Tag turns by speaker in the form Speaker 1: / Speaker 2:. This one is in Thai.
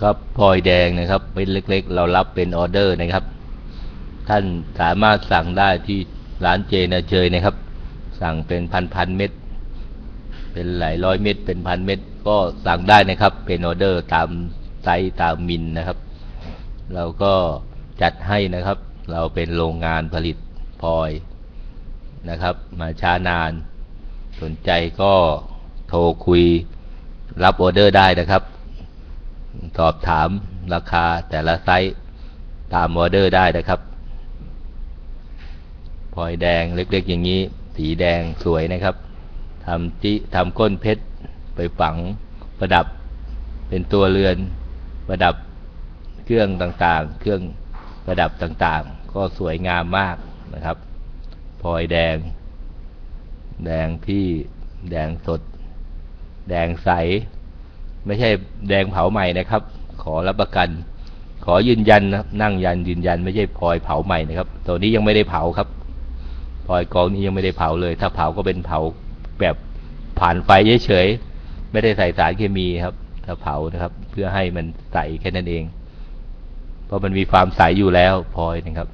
Speaker 1: ครับพลอยแดงนะครับเป็นเล็ก ๆ เรารับเป็นออเดอร์นะครับ ท่านสามารถสั่งได้ที่ร้านเจนาเจยนะครับ สั่งเป็นพันๆเม็ดเป็นหลายร้อยเม็ดเป็นพันเม็ดก็สั่งได้นะครับ เป็นออเดอร์ตามไซส์ตามมิลนะครับ เราก็จัดให้นะครับ เราเป็นโรงงานผลิตพลอยนะครับ มาช้านาน สนใจก็โทรคุยรับออเดอร์ได้นะครับ สอบถามราคาแต่ละไซส์ตามออเดอร์ได้นะครับพลอยแดงเล็กๆ อย่างนี้ สีแดงสวยนะครับทำจิทำก้นเพชรไปฝังประดับเป็นตัวเรือน ประดับเครื่องต่างๆ เครื่องประดับต่างๆ ก็สวยงามมากนะครับพลอยแดง แดงที่แดงสด แดงใส ไม่ใช่แดงเผาใหม่นะครับ ขอรับประกัน ขอยืนยันนะครับ นั่งยันยืนยันไม่ใช่พลอยเผาใหม่นะครับ ตัวนี้ยังไม่ได้เผาครับพลอยกองนี้ยังไม่ได้เผาเลย ถ้าเผาก็เป็นเผาแบบผ่านไฟเฉยๆไม่ได้ใส่สารเคมีครับ ถ้าเผานะครับ เพื่อให้มันใสแค่นั้นเอง เพราะมันมีความใสอยู่แล้วพลอยนะครับ